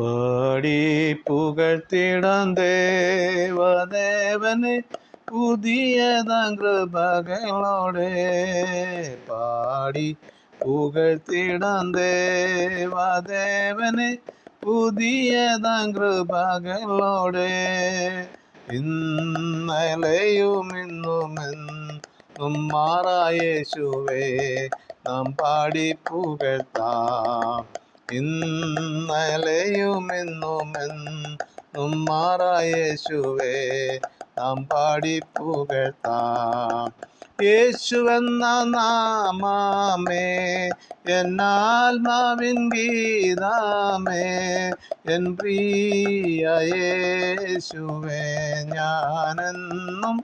പാടി പുകഴ്ത്തിടാം ദേവദേവന് പുതിയതാം കൃപകളോടെ പാടി പുകഴ്ത്തിടാം ദേവദേവന് പുതിയതാം കൃപകളോടെ ഇന്നലെയും ഇന്നും എന്നും മാറായേശുവേ നാം പാടി പുകഴ്ത്താം. ഇന്നലെയും ഇന്നും എന്നും മാറായേശുവേ നാം പാടി പുകഴ്ത്താം. യേശുവെന്ന നാമമേ എന്നാൽമാവിൻ ഗീതാമേ എൻ പ്രിയ യേശുവേ ഞാനെന്നും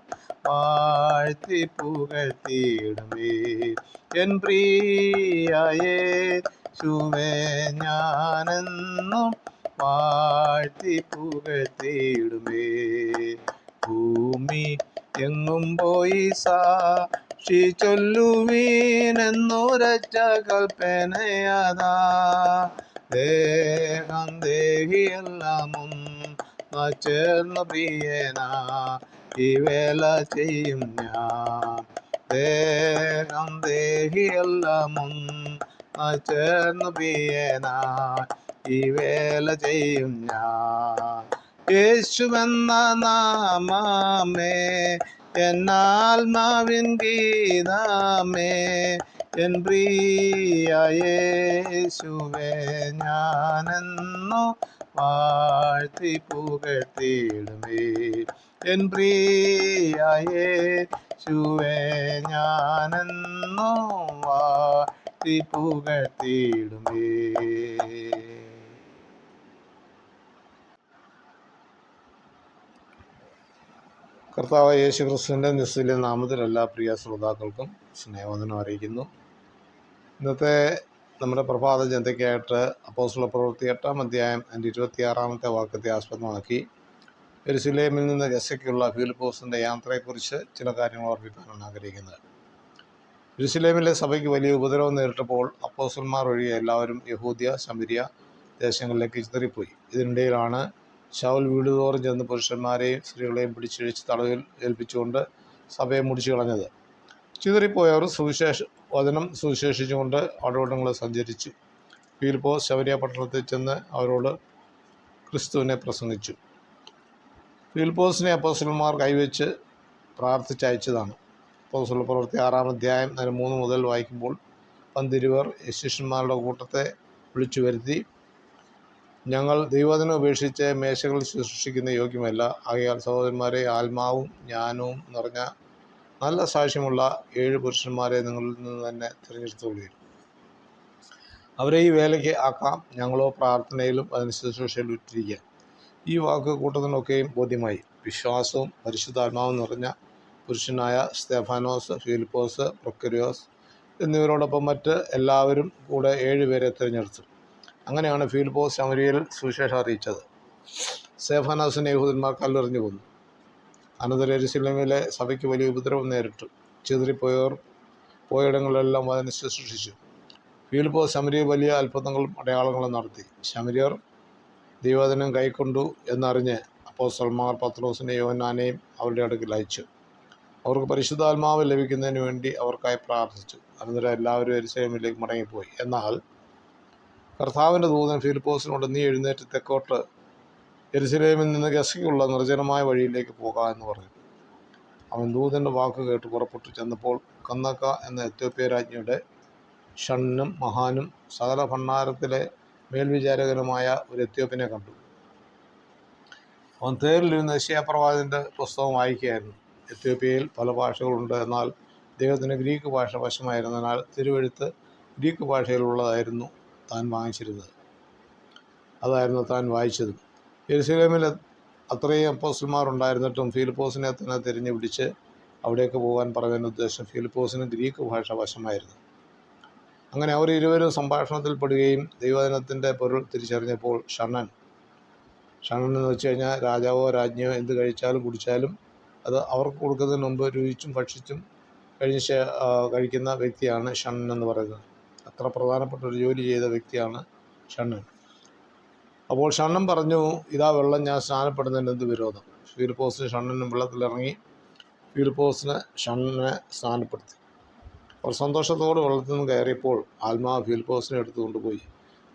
വാഴ്ത്തി പുകഴ്ത്തിയിടുമേ. എൻ പ്രിയ യേശുവേ ഞാനെന്നും വാഴ്ത്തി പുകഴ്ത്തിയിടുമേ. ഭൂമി എങ്ങും പോയി സാക്ഷി ചൊല്ലുവീനെന്നുരച്ച കൽപ്പനയതാ ദേഹം ദേഹിയെല്ലാമും ചേർന്ന പ്രിയന. ഈ വേല ചെയ്യും ഞാൻ. ദേഹം ദേഹിയെല്ലാമും ചേർന്ന പ്രിയന ഈ വേല ചെയ്യും ഞാൻ. യേശുവെന്ന നാമാമേ എന്നാൽമാവിൻ ഗീതാമേ എൻ പ്രിയേശുവേ ഞാനെന്നു വാഴ്ത്തി പുകഴ്ത്തിയിടുമേ എൻ പ്രിയേശുവേ ഞാനെന്നു ഞാനെന്നോ വാഴ്ത്തി പുകഴ്ത്തിയിടുമേ കർത്താവ് യേശു ക്രിസ്തുവിന്റെ നിസ്തുല്യ നാമത്തിലെല്ലാ പ്രിയ ശ്രോതാക്കൾക്കും സ്നേഹവന്ദനം അറിയിക്കുന്നു. ഇന്നത്തെ നമ്മുടെ പ്രഭാത ജനതയ്ക്കായിട്ട് അപ്പോസ്തല പ്രവൃത്തി എട്ടാം അധ്യായം അതിന്റെ ഇരുപത്തിയാറാമത്തെ വാക്യത്തെ ആസ്പദമാക്കി. എരുസലേമിൽ നിന്ന് ഗസയ്ക്കുള്ള ഫിലിപ്പോസിന്റെ യാത്രയെക്കുറിച്ച് ചില കാര്യങ്ങൾ ഓർമ്മിക്കാനാണ് ആഗ്രഹിക്കുന്നത്. എരുസലേമിലെ സഭയ്ക്ക് വലിയ ഉപദ്രവം നേരിട്ടപ്പോൾ അപ്പോസന്മാർ ഒഴികെ എല്ലാവരും യഹൂദ്യ ശമരിയ ദേശങ്ങളിലേക്ക് ചിതറിപ്പോയി. ഇതിനിടയിലാണ് ശൗൽ വീടുതോറും ചെന്ന് പുരുഷന്മാരെയും സ്ത്രീകളെയും പിടിച്ചിഴിച്ച് തടവിൽ ഏൽപ്പിച്ചുകൊണ്ട് സഭയെ മുടിച്ചു കളഞ്ഞത്. ചിതറിപ്പോയവർ സുവിശേഷ വചനം സുവിശേഷിച്ചുകൊണ്ട് അടോടങ്ങളെ സഞ്ചരിച്ചു. ഫീൽപ്പോ ശബരിയ പട്ടണത്തിൽ ചെന്ന് അവരോട് ക്രിസ്തുവിനെ പ്രസംഗിച്ചു. ഫീൽപ്പോസിനെ അപ്പോസന്മാർ കൈവച്ച് പ്രാർത്ഥിച്ചയച്ചതാണ്. അപ്പോസ്റ്റല പ്രവൃത്തി ആറാം അധ്യായം അതിന് മൂന്ന് മുതൽ വായിക്കുമ്പോൾ പന്തിരുവർ ശിഷ്യന്മാരുടെ കൂട്ടത്തെ വിളിച്ചു വരുത്തി ഞങ്ങൾ ദൈവത്തിനെ ഉപേക്ഷിച്ച് മേശകൾ ശുശ്രൂഷിക്കുന്ന യോഗ്യമല്ല. ആകയാൽ സഹോദരന്മാരെ ആത്മാവും ജ്ഞാനവും നിറഞ്ഞ നല്ല സാക്ഷ്യമുള്ള ഏഴ് പുരുഷന്മാരെ നിങ്ങളിൽ നിന്ന് തന്നെ തിരഞ്ഞെടുത്തുകൊള്ളുകയും അവരെ ഈ വേലയ്ക്ക് ആക്കാം. ഞങ്ങളോ പ്രാർത്ഥനയിലും അതിന് ശുശ്രൂഷയിലും ഇട്ടിരിക്കുക ഈ വാക്ക് കൂട്ടത്തിനൊക്കെയും ബോധ്യമായി. വിശ്വാസവും പരിശുദ്ധാത്മാവും നിറഞ്ഞ പുരുഷനായ സ്തെഫാനോസ് ഫിലിപ്പോസ് പ്രൊക്കരിയോസ് എന്നിവരോടൊപ്പം മറ്റ് എല്ലാവരും കൂടെ ഏഴുപേരെ തിരഞ്ഞെടുത്തു. അങ്ങനെയാണ് ഫിലിപ്പോസ് ശമരിയിൽ സുവിശേഷം അറിയിച്ചത്. സേഫാനാസിനെ യഹൂദന്മാർ കല്ലെറിഞ്ഞു കൊന്നു അനന്തര എരുസലമിലെ സഭയ്ക്ക് വലിയ ഉപദ്രവം നേരിട്ടു. ചിതറിപ്പോയവർ പോയിടങ്ങളിലെല്ലാം അതിനെ ശുശ്രൂഷിച്ചു. ഫിലിപ്പോസ് ശമരിയ വലിയ അത്ഭുതങ്ങളും അടയാളങ്ങളും നടത്തി. ശമരിയർ ദൈവദിനം കൈക്കൊണ്ടു എന്നറിഞ്ഞ് അപ്പോസ്റ്റൽമാർ പത്രോസിനെയും യോഹന്നാനെയും അവരുടെ അടുക്കിൽ അയച്ചു. അവർക്ക് പരിശുദ്ധാത്മാവ് ലഭിക്കുന്നതിന് വേണ്ടി അവർക്കായി പ്രാർത്ഥിച്ചു. അനന്തരം എല്ലാവരും എരിസേമിലേക്ക് മടങ്ങിപ്പോയി. എന്നാൽ കർത്താവിന്റെ ദൂതൻ ഫിലിപ്പോസിനോട് നീ എഴുന്നേറ്റ് തെക്കോട്ട് എരിസലേമിൽ നിന്ന് ഗസയ്ക്കുള്ള നിർജനമായ വഴിയിലേക്ക് പോകാം എന്ന് പറഞ്ഞു. അവൻ ദൂതന്റെ വാക്ക് കേട്ട് പുറപ്പെട്ടു. ചെന്നപ്പോൾ കന്നക്ക എന്ന എത്യോപ്യ രാജ്ഞിയുടെ ഷണ്ണും മഹാനും സകല ഭണ്ണാരത്തിലെ മേൽവിചാരകനുമായ ഒരു എത്യോപ്യനെ കണ്ടു. അവൻ തേരിലിരുന്ന് യശയാപ്രവാചന്റെ പുസ്തകം വായിക്കുകയായിരുന്നു. എത്യോപ്യയിൽ പല ഭാഷകളുണ്ട്. എന്നാൽ അദ്ദേഹത്തിന് ഗ്രീക്ക് ഭാഷ വശമായിരുന്നതിനാൽ തിരുവെഴുത്ത് ഗ്രീക്ക് ഭാഷയിലുള്ളതായിരുന്നു താൻ വാങ്ങിച്ചിരുന്നത്. അതായിരുന്നു താൻ വായിച്ചതും. യെരുസലേമിൽ അത്രയും അപ്പോസ്റ്റന്മാരുണ്ടായിരുന്നിട്ടും ഫിലിപ്പോസിനെ തന്നെ തിരിഞ്ഞു പിടിച്ച് അവിടേക്ക് പോകാൻ പറയുന്ന ഉദ്ദേശം ഫിലിപ്പോസിന് ഗ്രീക്ക് ഭാഷ വശമായിരുന്നു. അങ്ങനെ അവർ ഇരുവരും സംഭാഷണത്തിൽ പെടുകയും ദൈവദിനത്തിന്റെ പൊരുൾ തിരിച്ചറിഞ്ഞപ്പോൾ ഷണ്ണൻ ഷണ്ണൻ എന്ന് വെച്ച് കഴിഞ്ഞാൽ രാജാവോ രാജ്ഞിയോ എന്ത് കഴിച്ചാലും കുടിച്ചാലും അത് അവർക്ക് കൊടുക്കുന്നതിന് മുമ്പ് രുചിച്ചും ഭക്ഷിച്ചും കഴിഞ്ഞ കഴിക്കുന്ന വ്യക്തിയാണ് ഷണ്ണൻ എന്ന് പറയുന്നത്. അത്ര പ്രധാനപ്പെട്ട ഒരു ജോലി ചെയ്ത വ്യക്തിയാണ് ഷണ്ണൻ അപ്പോൾ ഷണ്ണൻ പറഞ്ഞു ഇതാ വെള്ളം ഞാൻ സ്നാനപ്പെടുന്നതിന് എന്ത് വിരോധം? ഫീൽപോസിന് ഷണ്ണനും വെള്ളത്തിലിറങ്ങി ഫീൽപോസിന് ഷണ്ണനെ സ്നാനപ്പെടുത്തി. അവർ സന്തോഷത്തോടെ വെള്ളത്തിൽ നിന്ന് കയറിയപ്പോൾ ആത്മാവ് ഫീൽപോസിനെ എടുത്തുകൊണ്ട് പോയി.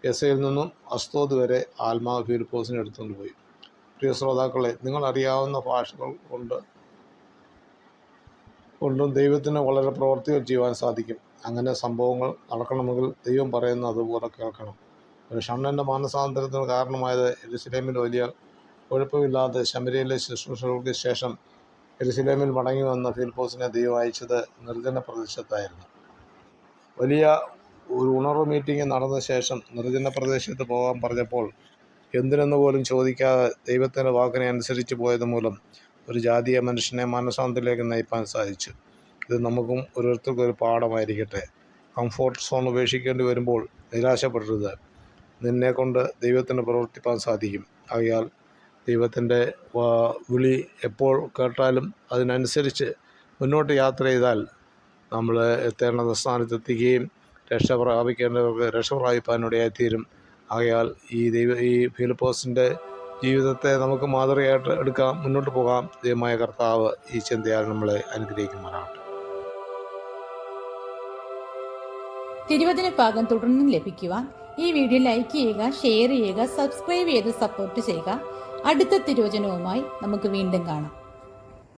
എസയിൽ നിന്നും അസ്തോദ് വരെ ആത്മാവ് ഫീൽപോസിനെ എടുത്തുകൊണ്ട് പോയി. പ്രിയ ശ്രോതാക്കളെ നിങ്ങൾ അറിയാവുന്ന ഭാഷകൾ കൊണ്ട് കൊണ്ടും ദൈവത്തിന് വളരെ പ്രവർത്തികൾ ചെയ്യുവാൻ സാധിക്കും. അങ്ങനെ സംഭവങ്ങൾ നടക്കണമെങ്കിൽ ദൈവം പറയുന്നത് അതുപോലെ കേൾക്കണം. ഒരു ഷണ്ണന്റെ മാനസാന്തരത്തിന് കാരണമായത് എരുസലേമിൽ വലിയ കുഴപ്പമില്ലാതെ ശമരിയിലെ ശുശ്രൂഷകൾക്ക് ശേഷം എരുസലേമിൽ മടങ്ങി വന്ന ഫിലിപ്പോസിനെ ദൈവം അയച്ചത് നിർജന പ്രദേശത്തായിരുന്നു. വലിയ ഒരു ഉണർവ് മീറ്റിംഗ് നടന്ന ശേഷം നിർജന പ്രദേശത്ത് പോകാൻ പറഞ്ഞപ്പോൾ എന്തിനെന്ന് പോലും ചോദിക്കാതെ ദൈവത്തിന്റെ വാക്കിനെ അനുസരിച്ച് പോയത് മൂലം ഒരു ജാതീയ മനുഷ്യനെ മാനസാന്തരത്തിലേക്ക് നയിപ്പാൻ സാധിച്ചു. ഇത് നമുക്കും ഓരോരുത്തർക്കും ഒരു പാഠമായിരിക്കട്ടെ. കംഫോർട്ട് സോൺ ഉപേക്ഷിക്കേണ്ടി വരുമ്പോൾ നിരാശപ്പെടരുത്. നിന്നെക്കൊണ്ട് ദൈവത്തിന് പ്രവർത്തിപ്പാൻ സാധിക്കും. ആകയാൽ ദൈവത്തിന്റെ വിളി എപ്പോൾ കേട്ടാലും അതിനനുസരിച്ച് മുന്നോട്ട് യാത്ര ചെയ്താൽ നമ്മൾ എത്തേണ്ട സ്ഥാനത്തെത്തിക്കുകയും രക്ഷ പ്രാപിക്കേണ്ടവർക്ക് രക്ഷ പ്രാപിപ്പാനിടയായിത്തീരും. ആകയാൽ ഈ ദൈവ ഈ ഫിലിപ്പോസിന്റെ ജീവിതത്തെ നമുക്ക് മാതൃകയായിട്ട് എടുക്കാം മുന്നോട്ട് പോകാം. ദൈവമായ കർത്താവ് ഈ ചിന്തയാൽ നമ്മളെ അനുഗ്രഹിക്കുമാറാവട്ടെ. തിരുവചന ഭാഗം തുടർന്നും ലഭിക്കുവാൻ ഈ വീഡിയോ ലൈക്ക് ചെയ്യുക ഷെയർ ചെയ്യുക സബ്സ്ക്രൈബ് ചെയ്ത് സപ്പോർട്ട് ചെയ്യുക. അടുത്ത തിരുവചനവുമായി നമുക്ക് വീണ്ടും കാണാം.